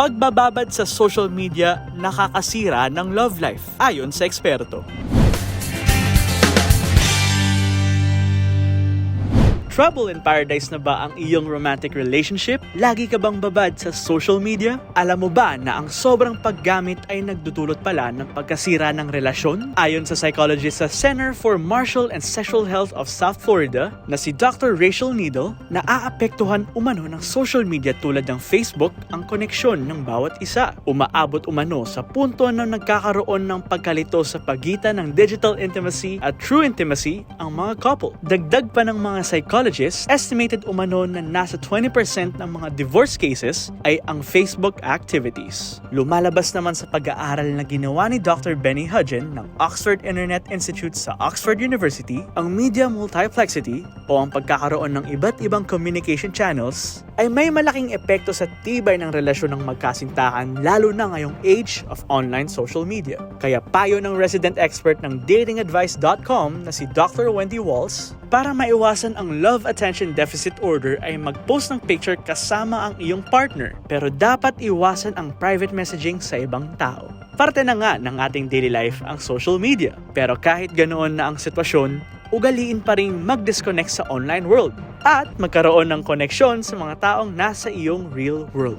pagbababad sa social media nakakasira ng love life, ayon sa eksperto. Trouble in Paradise na ba ang iyong romantic relationship? Lagi ka bang babad sa social media? Alam mo ba na ang sobrang paggamit ay nagdudulot pala ng pagkasira ng relasyon? Ayon sa psychologist sa Center for Martial and Sexual Health of South Florida na si Dr. Rachel Needle, naaapektuhan umano ng social media tulad ng Facebook ang koneksyon ng bawat isa. Umaabot umano sa punto na nagkakaroon ng pagkalito sa pagitan ng digital intimacy at true intimacy ang mga couple. Dagdag pa ng mga psychologists, estimated umano na nasa 20% ng mga divorce cases ay ang Facebook activities. Lumalabas naman sa pag-aaral na ginawa ni Dr. Benny Hudgen ng Oxford Internet Institute sa Oxford University, ang media multiplexity o ang pagkakaroon ng iba't ibang communication channels ay may malaking epekto sa tibay ng relasyon ng magkasintahan lalo na ngayong age of online social media. Kaya payo ng resident expert ng datingadvice.com na si Dr. Wendy Walls, para maiwasan ang love attention deficit order ay mag-post ng picture kasama ang iyong partner pero dapat iwasan ang private messaging sa ibang tao. Parte na nga ng ating daily life ang social media. Pero kahit ganoon na ang sitwasyon, ugaliin pa rin mag-disconnect sa online world at magkaroon ng koneksyon sa mga taong nasa iyong real world.